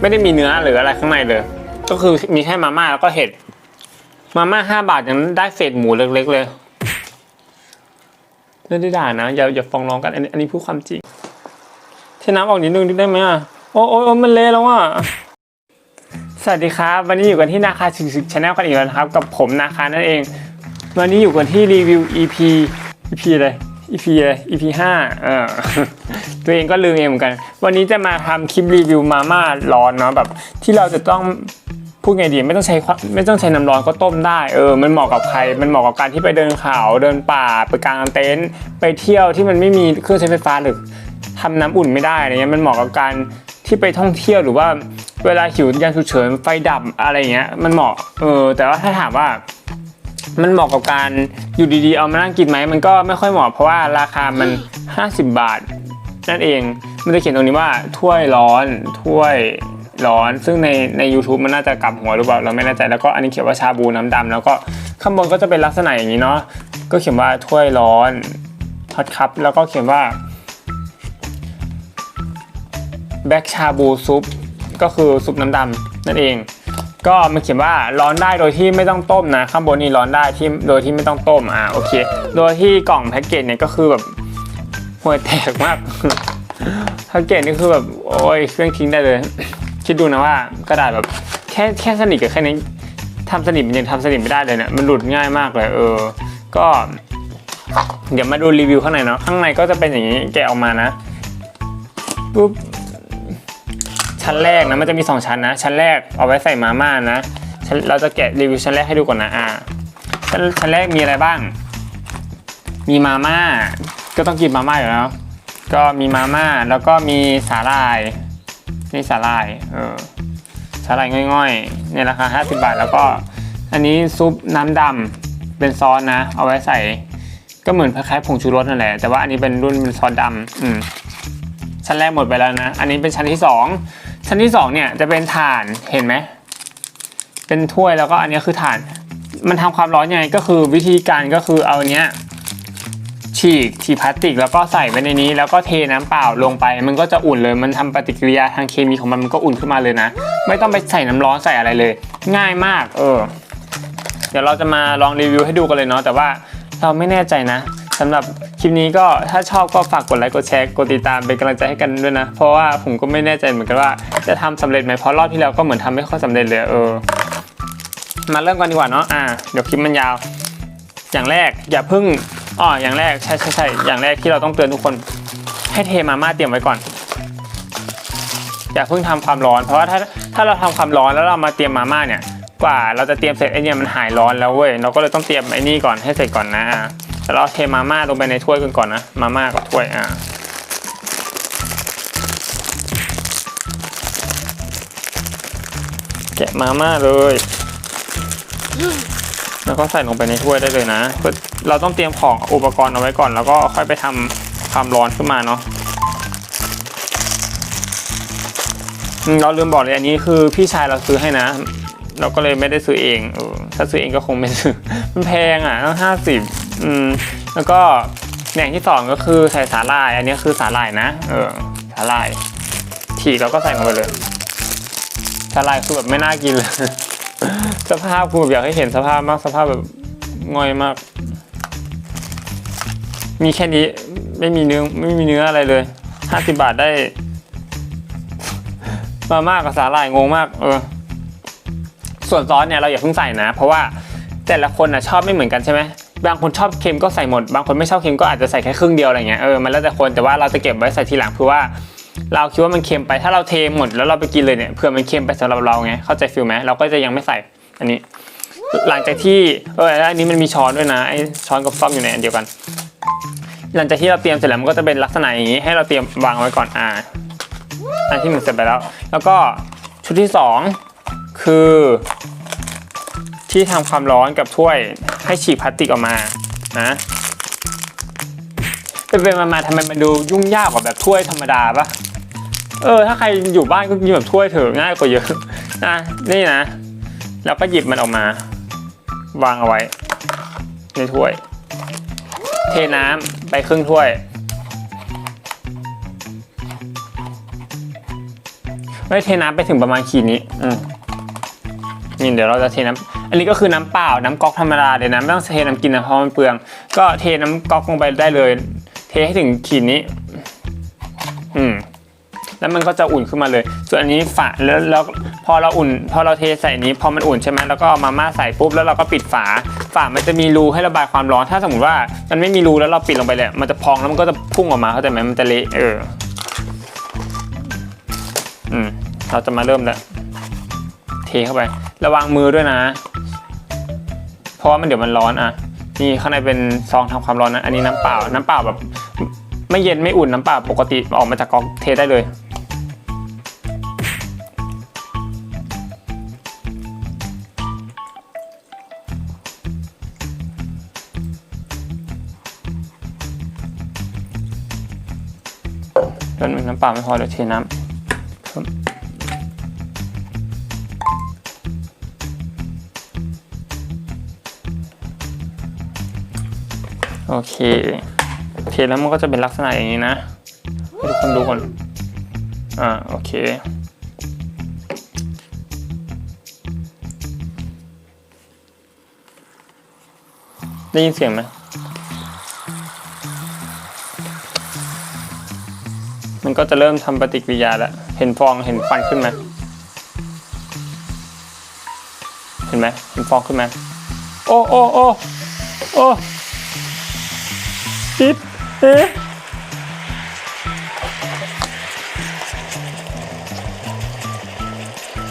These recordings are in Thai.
ไม่ได้มีเนื้อหรืออะไรข้างในเลย ก็คือมีแค่มาม่าแล้วก็เห็ด มาม่าห้าบาทยังได้เศษหมูเล็กๆเลยไม่ได้ด่านะอย่าอย่าฟ้องร้องกัน อันนี้อันนี้พูดความจริงเทน้ำออกนิดนึงได้ไหมอะโอ้โอ้มันเละแล้วอะสวัสดีครับ วันนี้อยู่กันที่นาคาสิกสิกชาแนลกันอีกแล้วนะครับ กับผมนาคานั่นเอง วันนี้อยู่กันที่รีวิว EP EP อะไร EP อะไร EP ห้าเออตัวเองก็ลืมเองเหมือนกัน วันนี้จะมาทำคลิปรีวิวมาม่าร้อนเนาะแบบที่เราจะต้องพูดไงดีไม่ต้องใช้ไม่ต้องใช้น้ำร้อนก็ต้มได้เออมันเหมาะกับใคร มันเหมาะกับการที่ไปเดินเขาเดินป่าไปกลางเต็นท์ไปเที่ยวที่มันไม่มีเครื่องใช้ไฟฟ้าหรือทำน้ำอุ่นไม่ได้อะไรเงี้ยมันเหมาะกับการที่ไปท่องเที่ยวหรือว่าเวลาหิวยามฉุกเฉินไฟดับอะไรเงี้ยมันเหมาะเออแต่ว่าถ้าถามว่า มันเหมาะกับการอยู่ดีๆ เอามานั่งกินไหมมันก็ไม่ค่อยเหมาะเพราะว่าราคามัน 50 บาท นั่นเอง มันจะเขียนตรงนี้ว่าถ้วยร้อนถ้วยร้อน ซึ่งในใน u t u b e มันน่าจะกลับหัวหรือเปล่าเราไม่แน่ใจแล้วก็อันนี้เขียนว่าชาบูน้ำดำแล้วก็ข้างบนก็จะเป็นลักษณะอย่างนี้เนาะก็เขียนว่าถ้วยร้อนฮอตคัพแล้วก็เขียนว่าแบ็กชาบูซุปก็คือซุปน้ำดำนั่นเอง ก็มันเขียนว่าร้อนได้โดยที่ไม่ต้องต้มนะ ข้างบนนี่ร้อนได้ที่โดยที่ไม่ต้องต้มอ่าโอเค โดยที่กล่องแพ็กเกจเนี่ยก็คือแบบห่วยแตกมากแพ็กเกจนี่คือแบบโอ้ยเครื่องทิ้งได้เลย คิดดูนะว่ากระดาษแบบแค่แค่สนิทกับแค่นี้ทำสนิทมันยังทำสนิทไม่ได้เลยเนี่ยมันหลุดง่ายมากเลย เออ ก็ เดี๋ยวมาดูรีวิวข้างในเนาะข้างในก็จะเป็นอย่างนี้แกะออกมานะปุ๊บ ชั้นแรกนะมันจะมี 2 ชั้นนะ ชั้นแรกเอาไว้ใส่มาม่านะเราจะแกะรีวิวชั้นแรกให้ดูก่อนนะอ่าชั้นชั้นแรกมีอะไรบ้าง มีมาม่า ก็ต้องกินมาม่าอยู่แล้ว ก็มีมาม่าแล้วก็มีสาหร่ายนี่สาหร่ายเออสาหร่ายง่อยๆในราคา 50 บาท แล้วก็อันนี้ซุปน้ำดำเป็นซอสนะ เอาไว้ใส่ก็เหมือนคล้ายๆผงชูรสนั่นแหละแต่ว่าอันนี้เป็นรุ่นเป็นซอสดำอืมชั้นแรกหมดไปแล้วนะ อันนี้เป็นชั้นที่สอง ชั้นที่สองเนี่ยจะเป็นถ่านเห็นไหมเป็นถ้วยแล้วก็อันนี้คือถ่าน มันทำความร้อนยังไงก็คือวิธีการก็คือเอาเนี้ยฉีกฉีกพลาสติกแล้วก็ใส่ไว้ในนี้ แล้วก็เทน้ำเปล่าลงไป มันก็จะอุ่นเลยมันทำปฏิกิริยาทางเคมีของมันมันก็อุ่นขึ้นมาเลยนะ ไม่ต้องไปใส่น้ำร้อนใส่อะไรเลย ง่ายมาก เออ เดี๋ยวเราจะมาลองรีวิวให้ดูกันเลยเนาะแต่ว่าเราไม่แน่ใจนะสำหรับ คลิปนี้ก็ถ้าชอบก็ฝากกดไลค์กดแชร์กดติดตามเป็นกำลังใจให้กันด้วยนะ เพราะว่าผมก็ไม่แน่ใจเหมือนกันว่าจะทำสำเร็จไหมเพราะรอบที่แล้วก็เหมือนทำไม่ค่อยสำเร็จเลยเออ มาเริ่มกันดีกว่าเนาะอ่าเดี๋ยวคลิปมันยาว อย่างแรกอย่าพิ่งอ๋ออย่างแรกใช่ใช่ใช่อย่างแรกที่เราต้องเตือนทุกคน ให้เทมาม่าเตรียมไว้ก่อน อย่าเพิ่งทำความร้อน เพราะว่าถ้าถ้าเราทำความร้อนแล้วเรามาเตรียมมาม่าเนี่ย กว่าเราจะเตรียมเสร็จไอเนี่ยมันหายร้อนแล้วเว้ยเราก็เลยต้องเตรียมไอ้นี่ก่อนให้เสร็จก่อนนะ แล้วเราเทมาม่าลงไปในถ้วยกันก่อนนะ มาม่ากับถ้วยอะแกะมาม่าเลย แล้วก็ใส่ลงไปในถ้วยได้เลยนะเพื่อเราต้องเตรียมของอุปกรณ์เอาไว้ก่อน แล้วก็ค่อยไปทำความร้อนขึ้นมาเนาะเราลืมบอกเลยอันนี้คือพี่ชายเราซื้อให้นะ เราก็เลยไม่ได้ซื้อเองถ้าซื้อเองก็คงไม่ซื้อมันแพงอะต้องห้าสิบ อืมแล้วก็อย่างที่สองก็คือใส่สาหร่าย อันนี้คือสาหร่ายนะ เออสาหร่ายฉีกแล้วก็ใส่ลงไปเลยสาหร่ายคือแบบไม่น่ากินเลย สภาพคือแบบอยากให้เห็นสภาพมากสภาพแบบง่อยมาก มีแค่นี้ไม่มีเนื้อไม่มีเนื้ออะไรเลยห้าสิบาทได้ มามากกับสาหร่ายงงมาก เออ ส่วนซอสเนี่ยเราอย่าเพิ่งใส่นะ เพราะว่าแต่ละคนนะชอบไม่เหมือนกันใช่ไหม บางคนชอบเค็มก็ใส่หมด บางคนไม่ชอบเค็มก็อาจจะใส่แค่ครึ่งเดียวอะไรเงี้ยเออมันแล้วแต่คนแต่ว่าเราจะเก็บไว้ใส่ทีหลังเพื่อว่าเราคิดว่ามันเค็มไปถ้าเราเทหมดแล้วเราไปกินเลยเนี่ยเผื่อมันเค็มไปสำหรับเราไงเข้าใจฟิลไหมเราก็จะยังไม่ใส่อันนี้ หลังจากที่เออแล้วอันนี้มันมีช้อนด้วยนะไอช้อนกับซ่อมอยู่ในอันเดียวกัน หลังจากที่เราเตรียมเสร็จแล้วมันก็จะเป็นลักษณะอย่างนี้ ให้เราเตรียมวางไว้ก่อนอ่าอันที่หนึ่งเสร็จไปแล้ว แล้วก็ชุดที่สองคือ ที่ทำความร้อนกับถ้วยให้ฉีกพลาสติกออกมานะเป็นไปมาๆทำไมมันดูยุ่งยากกว่าแบบถ้วยธรรมดาปะเออ ถ้าใครอยู่บ้านก็กินแบบถ้วยเถอะง่ายกว่าเยอะนะนี่นะแล้วก็หยิบมันออกมา วางเอาไว้ ในถ้วย เทน้ำไปครึ่งถ้วยไม่เทน้ำไปถึงประมาณขีดนี้ อืม นี่เดี๋ยวเราจะเทน้ำอันนี้ก็คือน้ำเปล่าน้ำก๊อกธรรมดาเลยวนะไม่ต้องเทน้ำกินนะเพราะมันเปลือง ก็เทน้ำก๊อกลงไปได้เลย เทให้ถึงขีดนี้ อืมแล้วมันก็จะอุ่นขึ้นมาเลย ส่วนอันนี้ฝาแล้วแล้วพอเราอุ่น พอเราเทใส่นี้พอมันอุ่นใช่ไหมแล้วก็มาม่าใส่ปุ๊บแล้วเราก็ปิดฝา ฝามันจะมีรูให้ระบายความร้อน ถ้าสมมติว่ามันไม่มีรูแล้วเราปิดลงไปเลยมันจะพองแล้วมันก็จะพุ่งออกมาเข้าใจไหมมันจะเละเออ อืม เราจะมาเริ่มแล้ว เทเข้าไประวังมือด้วยนะ เพราะว่ามันเดี๋ยวมันร้อนอะ นี่ข้างในเป็นซองทำความร้อนนะอันนี้น้ำเปล่า น้ำเปล่าแบบ ไม่เย็นไม่อุ่นน้ำเปล่าปกติออกมาจากก๊อกเทได้เลยด้านน้ำเปล่าไม่พอเดี๋ยวเทน้ำเพิ่ม โอเคเทแล้วมันก็จะเป็นลักษณะอย่างนี้นะให้ทุกคนดูก่อนอ่าโอเคได้ยินเสียงไหมมันก็จะเริ่มทำปฏิกิริยาแล้ว เห็นฟองเห็นควันขึ้นไหมเห็นไหมเห็นฟองขึ้นไหมโอ้โอ้โอ้โอ้ิดเอ๊ะ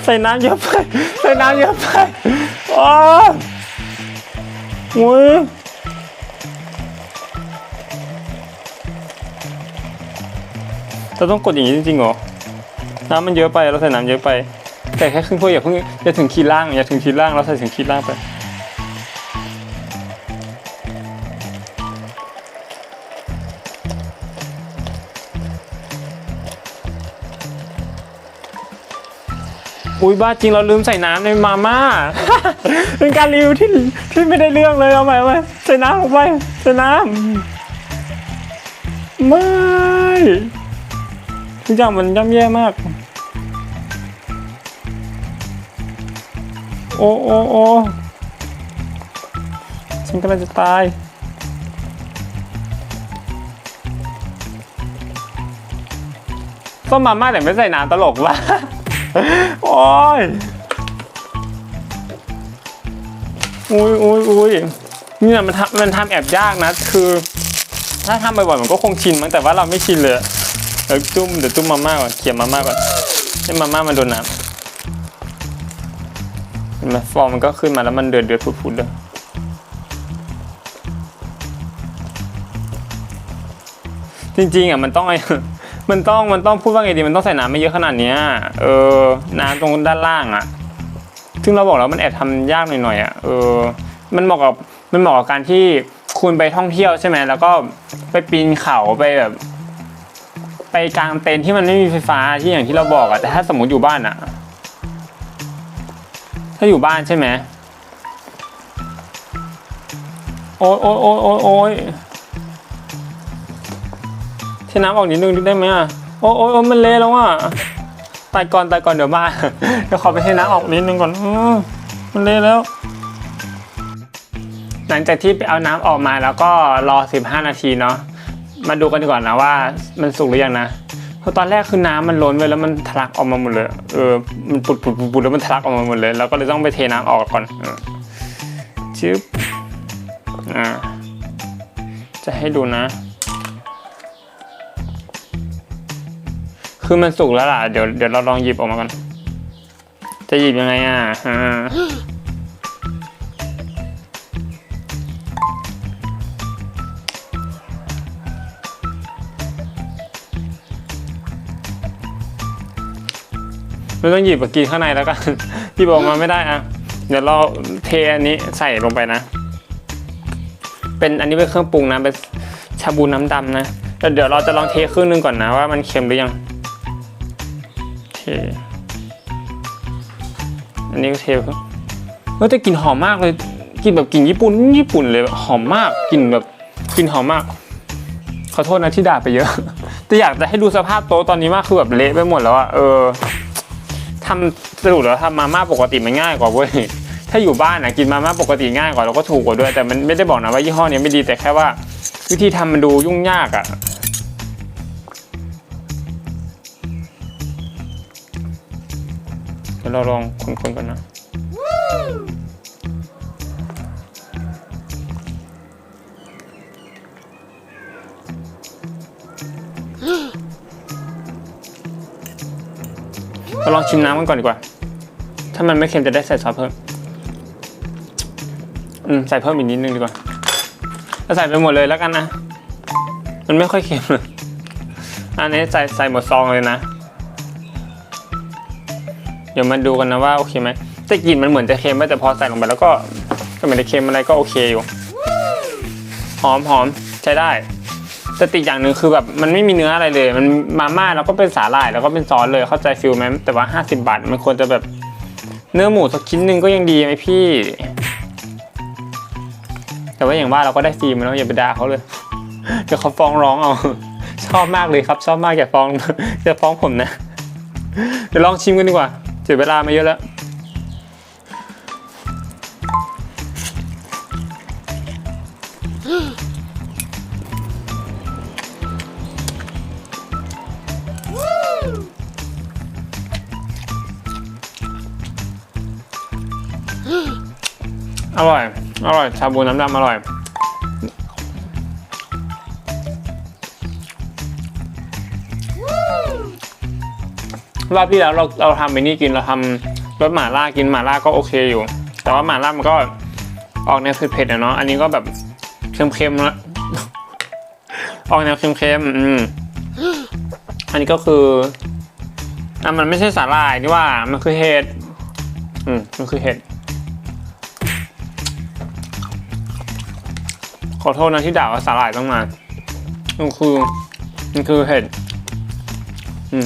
ใส่น้ำเยอะไป ใส่น้ำเยอะไปโอ้โอ้ยเราต้องกดอย่างนี้จริงๆเหรอ น้ำมันเยอะไป เราใส่น้ำเยอะไป แต่แค่ครึ่งถ้วยอย่าเพิ่งอย่าถึงขีดล่างอย่าถึงขีดล่าง เราใส่ถึงขีดล่างไป อุ้ยบ้าจริงเราลืมใส่น้ำในมาม่า เป็นการรีวิวที่ที่ไม่ได้เรื่องเลยเอาใหม่าใหมใส่น้ำลงไปใส่น้ำไม่ทุกอย่างมันย่ำแย่มาก โอ้โอ้โอ้ฉันกำลังจะตายส้มมาม่าแต่ไม่ใส่น้ำตลกว่ะ โอ้ยอุ้ยอุ้ยอุ้ยเนี่ยมันทำมันทำแอบยากนะ คือ ถ้าทำบ่อยๆมันก็คงชินมั้งแต่ว่าเราไม่ชินเลยเดี๋ยวจุ่มเดี๋ยวจุ่มมาม่าก่อนเขี่ยมาม่าก่อนให้มาม่ามันโดนน้ำเห็นไหมฟองมันก็ขึ้นมาแล้วมันเดือดเดือดพุดๆเลยจริงๆอะมันต้องไอ้ มันต้องมันต้องพูดว่าไงดีมันต้องใส่น้ำไม่เยอะขนาดเนี้ยเออ น้ำตรงด้านล่างอะ ซึ่งเราบอกแล้วมันแอบทำยากหน่อยๆอะเออ มันเหมาะกับมันเหมาะกับการที่คุณไปท่องเที่ยวใช่ไหมแล้วก็ไปปีนเขาไปแบบไปกลางเต็นท์ที่มันไม่มีไฟฟ้าที่อย่างที่เราบอกอะแต่ถ้าสมมติอยู่บ้านอะถ้าอยู่บ้านใช่ไหมโอ้ยโอ้ยโอ้ยโอ้ยโอ้ย เทน้ำออกนิดนึงได้ไหมอะโอ้ยโอ้มันเละแล้วอะตายก่อนตายก่อนเดี๋ยวมาเดี๋ยวขอไปเทน้ำออกนิดนึงก่อนอมันเละแล้ว หลังจากที่ไปเอาน้ำออกมาแล้วก็รอ 15 นาทีเนาะมาดูกันดีกว่อนนะว่ามันสุกหรือยังนะเพราะตอนแรกคือน้ำมันล้นไว้แล้วมันทะลักออกมาหมดเลย เออ มันปุดปุดปุดปุดแล้วมันทะลักออกมาหมดเลย เราก็เลยต้องไปเทน้ำออกก่อนอชึบอ่า จะให้ดูนะ คือมันสุกแล้วล่ะ เดี๋ยวเดี๋ยวเราลองหยิบออกมาก่อน จะหยิบยังไงอะไม่ต้องหยิบมากินข้างในแล้วกันหยิบอกมาไม่ได้อะ เดี๋ยวเราเทอันนี้ใส่ลงไปนะ เป็นอันนี้เป็นเครื่องปรุงนะเป็นชาบูน้ำดำนะแต่เดี๋ยวเราจะลองเทครึ่งหนึงก่อนนะว่ามันเค็มหรือยัง อันนี้ก็เทปเฮ้ยแต่กลิ่นหอมมากเลยกลิ่นแบบกลิ่นญี่ปุ่นญี่ปุ่นเลยหอมมากกลิ่นแบบกลิ่นหอมมาก ขอโทษนะที่ด่าไปเยอะ แต่อยากจะให้ดูสภาพโต๊ะตอนนี้มากคือแบบเละไปหมดแล้วอะเออทำสรุปแล้วทำมาม่าปกติมันง่ายกว่าเว้ยถ้าอยู่บ้านนะกินมาม่าปกติง่ายกว่าแล้วก็ถูกกว่าด้วย แต่มันไม่ได้บอกนะว่ายี่ห้อนี้ไม่ดีแต่แค่ว่า วิธีทำมันดูยุ่งยากอะ ยวเราลองคนๆกันนะเราลองชิมน้ำกันก่อนดีกว่า ถ้ามันไม่เค็มจะได้ใส่ซอสเพิ่ม อืม ใส่เพิ่มอีกนิดนึงดีกว่าจะใส่ไปหมดเลยแล้วกันนะ มันไม่ค่อยเค็มเลยอันนี้ใส่ใส่หมดซองเลยนะ ดี๋ยวมาดูกันนะว่าโอเคไหมแต่กลิ่นมันเหมือนจะเค็มไหมแต่พอใส่ลงไปแล้วก็ก็ไม่ได้เค็มอะไรก็โอเคอยู่หอมหอมใช้ได้แต่ติดอย่างหนึ่งคือแบบมันไม่มีเนื้ออะไรเลย มันมาม่าแล้วก็เป็นสาหร่ายแล้วก็เป็นซอสเลยเข้าใจฟิลไหมแต่ว่า 50 บาทมันควรจะแบบเนื้อหมูสักชิ้นหนึ่งก็ยังดีไหมพี่ แต่ว่าอย่างว่าเราก็ได้ฟรีมาแล้วอย่าไปด่าเขาเลยเดี๋ยวเขาฟ้องร้องเอาชอบมากเลยครับ ชอบมากอย่าฟ้องอย่าฟ้องผมนะเดี๋ยวลองชิมกันดีกว่า สียเวลามาเยอะแล้วอร่อย อร่อย ชาบูน้ำดำอร่อย รอบที่แล้วเราเราทำไปนี่กินเราทำรสหม่าล่ากินหม่าล่าก็โอเคอยู่ แต่ว่าหม่าล่ามันก็ออกแนวเผ็ดๆอะเนาะอันนี้ก็แบบเค็มๆนะออกแนวเค็มๆอืมอันนี้ก็คืออะมันไม่ใช่สาหร่ายนี่ว่ามันคือเห็ดอืมมันคือเห็ดขอโทษนะที่ด่าว่าสาหร่ายต้องมามันคือมันคือเห็ดอืม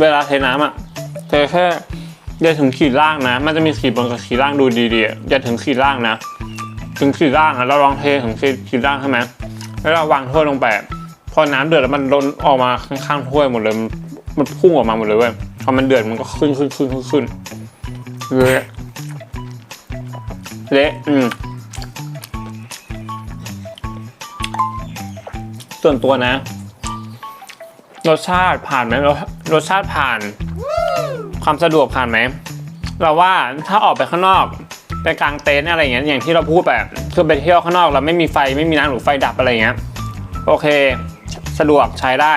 เวลาเทน้ำอะเทแค่อย่าถึงขีดล่างนะ มันจะมีขีดบนกับขีดล่างดูดีๆอะอย่าถึงขีดล่างนะ ถึงขีดล่างอะเราลองเทถึงขีดขีดล่างใช่ไหมแล้วเราวางถ้วยลงไปพอน้ำเดือดแล้วมันล้นออกมาข้างๆถ้วยหมดเลยมันมันพุ่งออกมาหมดเลยเว้ยพอมันเดือดมันก็ขึ้นขึ้นขึ้นขึ้นขึ้นเละเละอืมส่วนตัวนะ รสชาติผ่านไหมรสรสชาติผ่าน ความสะดวกผ่านไหมเราว่าถ้าออกไปข้างนอกไปกลางเต็นท์อะไรอย่างเงี้ยอย่างที่เราพูดแบบคือไปเที่ยวข้างนอกเราไม่มีไฟไม่มีน้ำหรือไฟดับอะไรอย่างเงี้ยโอเค สะดวกใช้ได้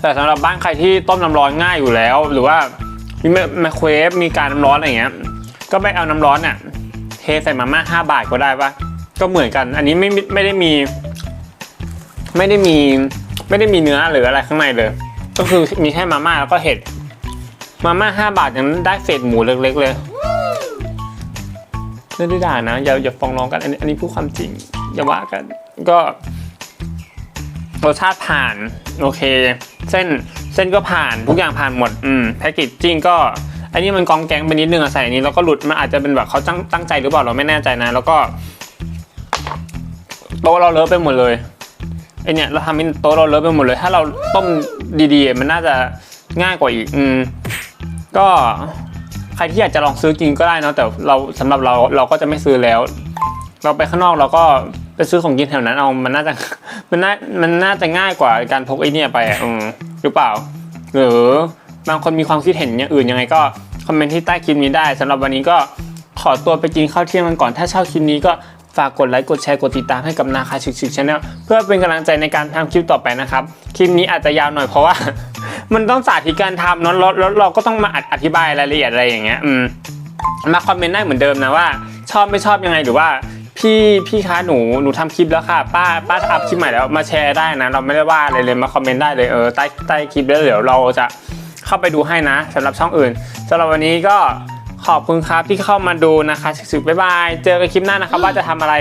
แต่สำหรับบ้านใครที่ต้มน้ำร้อนง่ายอยู่แล้ว หรือว่ามีไมโครเวฟมีการน้ำร้อนอะไรอย่างเงี้ยก็ไปเอาน้ำร้อนเนี่ยเทใส่มาม่าห้าบาทก็ได้ปะก็เหมือนกัน อันนี้ไม่ไม่ได้มี ไม่ได้มี ไม่ได้มีเนื้อหรืออะไรข้างในเลย ก็คือมีแค่มาม่าแล้วก็เห็ด มาม่าห้าบาทยังได้เศษหมูเล็กๆเลยไม่ได้ด่านะอย่าอย่าฟ้องร้องกันอันนี้อันนี้พูดความจริง อย่าว่ากัน ก็รสชาติผ่านโอเค เส้นเส้นก็ผ่านทุกอย่างผ่านหมด อืมแพคเกจจิ้งก็ อันนี้มันกองแกงไปนิดนึงอะใส่อันนี้แล้วก็หลุดมันอาจจะเป็นแบบเขาตั้งตั้งใจหรือเปล่าเราไม่แน่ใจนะ แล้วก็โต๊ะเราเลอะไปหมดเลย ไอเนี่ยเราทำเป็นโต๊ะเราเลอะไปหมดเลย ถ้าเราต้มดีๆ มันน่าจะง่ายกว่าอีก อืม ก็ใครที่อยากจะลองซื้อกินก็ได้เนะแต่เราสำหรับเราเราก็จะไม่ซื้อแล้ว เราไปข้างนอกเราก็ไปซื้อของกินแถวนั้นเอามันน่าจะมันน่ามันน่าจะง่ายกว่าการพกไอเนี่ยไปอืมหรือเปล่า หรือบางคนมีความคิดเห็นอย่างอื่นยังไงก็คอมเมนต์ที่ใต้คลิปนี้ได้สำหรับวันนี้ก็ขอตัวไปกินข้าวเที่ยงกันก่อน ถ้าชอบคลิปนี้ก็ ฝากกดไลค์กดแชร์กดติดตามให้กับนาคาชิกชิกชาแนลเพื่อเป็นกำลังใจในการทำคลิปต่อไปนะครับ คลิปนี้อาจจะยาวหน่อยเพราะว่า มันต้องสาธิตการทำเนาะแล้วเราก็ต้องมาอัดอธิบายรายละเอียดอะไรอย่างเงี้ยมมาคอมเมนต์ได้เหมือนเดิมนะว่า ชอบไม่ชอบยังไงหรือว่าพี่พี่คะหนูหนูทำคลิปแล้วค่ะ ป้าป้าอัพคลิปใหม่แล้วมาแชร์ได้นะ เราไม่ได้ว่าอะไรเลยมาคอมเมนต์ได้เลยเออใต้ใต้คลิปแล้วเดี๋ยวเราจะเข้าไปดูให้นะ สำหรับช่องอื่นสำหรับวันนี้ก็ ขอบคุณครับที่เข้ามาดูนะคะสุดๆบ๊ายบาย เจอกันคลิปหน้านะครับว่าจะทำอะไร